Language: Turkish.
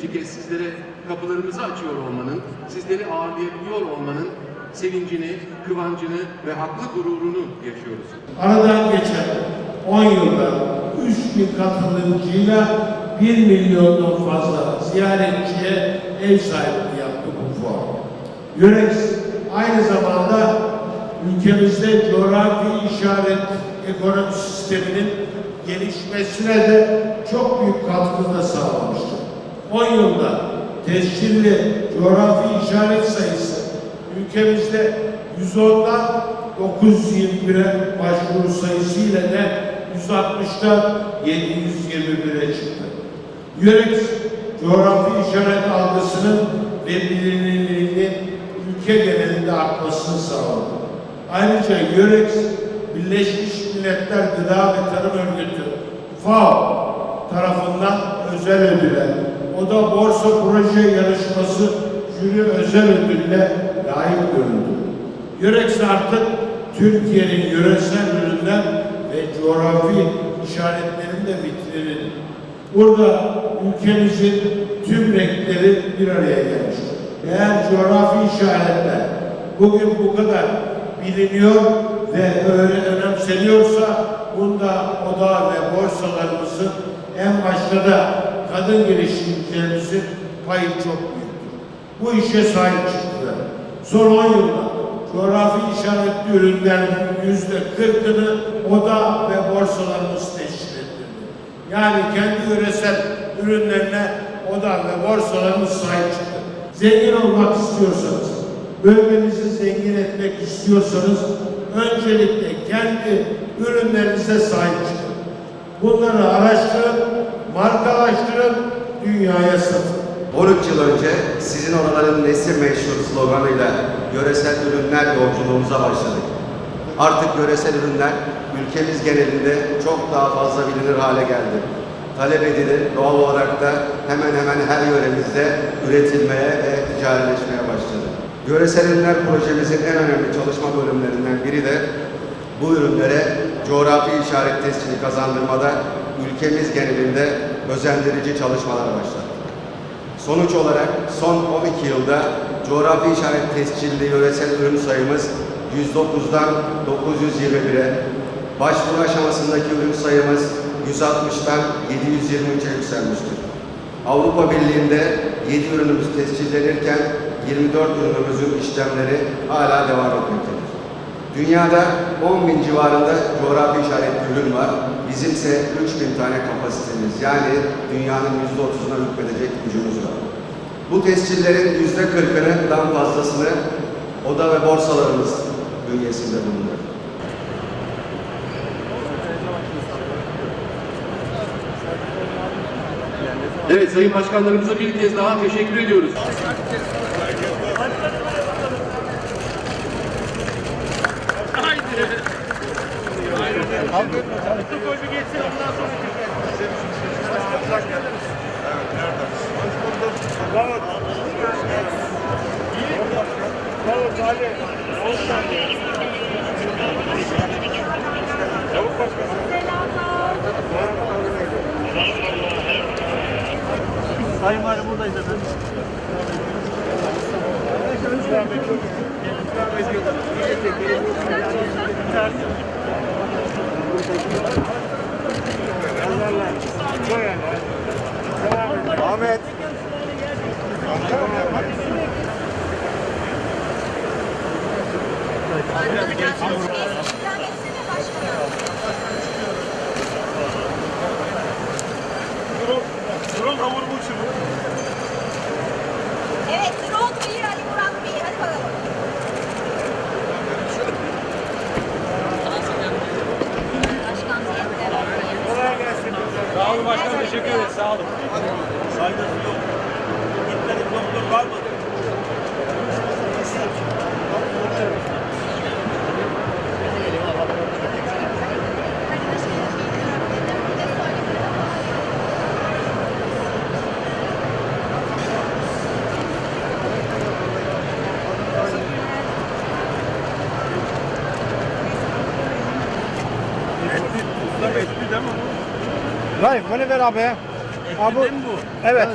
Türkiye sizlere kapılarımızı açıyor olmanın, sizleri ağırlayabiliyor olmanın sevincini, kıvancını ve haklı gururunu yaşıyoruz. Aradan geçen 10 yılda 3 bin katılımcıyla 1 milyondan fazla ziyaretçiye ev sahipliği yaptı bu fuar. Yörex aynı zamanda ülkemizde coğrafi işaret ekonomi sisteminin gelişmesine de çok büyük katkıda sağlamıştır. 10 yılda tescilli coğrafi işaret sayısı ülkemizde 110'dan 921'e başvuru sayısı ile de 160'tan 721'e çıktı. Yürex coğrafi işaret algısının ve bilinirliğinin ülke genelinde artmasını sağladı. Ayrıca Yürex Birleşmiş Milletler Gıda ve Tarım Örgütü FAO tarafından özel ödüle, o da borsa proje yarışması jüri özel ödülle layık görüldü. Yürex artık Türkiye'nin yöresel ürünler ve coğrafi işaretlerin de vitrinidir. Burada ülkemizin tüm renkleri bir araya gelmiştir. Eğer coğrafi işaretler bugün bu kadar biliniyor ve öyle önemseniyorsa bunda oda ve borsalarımızın en başta da kadın girişimcilerimizin payı çok büyüktür. Bu işe sahip çıktılar. Son 10 yılda coğrafi işaretli ürünlerin yüzde kırkını oda ve borsalarımız teşkil ettirdi. Yani kendi yöresel ürünlerine oda ve borsalarımız sahip çıktı. Zengin olmak istiyorsanız, bölgenizi zengin etmek istiyorsanız öncelikle kendi ürünlerinize sahip çıkın. Bunları araştırın, markalaştırın, dünyaya satın. 13 yıl önce sizin oraların nesi meşhur sloganıyla yöresel ürünler yolculuğumuza başladık. Artık yöresel ürünler ülkemiz genelinde çok daha fazla bilinir hale geldi. Talep edilir, doğal olarak da hemen hemen her yöremizde üretilmeye ve ticarileşmeye başladı. Yöresel ürünler projemizin en önemli çalışma bölümlerinden biri de bu ürünlere coğrafi işaret tescili kazandırmada ülkemiz genelinde özendirici çalışmalar başlattık. Sonuç olarak son 12 yılda coğrafi işaret tescilli yöresel ürün sayımız 109'dan 921'e, başvuru aşamasındaki ürün sayımız 160'tan 723'e yükselmiştir. Avrupa Birliği'nde 7 ürünümüz tescillenirken 24 ürünümüzün işlemleri hala devam etmektedir. Dünyada 10 bin civarında coğrafi işaretli ürün var. Bizimse 3 bin tane kapasitemiz yani dünyanın %30'una hükmedecek gücümüz var. Bu tescillerin %40'ının fazlasını oda ve borsalarımız bünyesinde bulunuyor. Evet Sayın Başkanlarımıza bir kez daha teşekkür ediyoruz. Sayın Valim buradayız efendim. Ahmet. Drone teşekkür ederiz. Sağ olun. Saygısı yok. Gitmedik doktor var mı? Etli, etli değil mi bu? Hayır, bunu ver abi. Abi bu, bu? evet.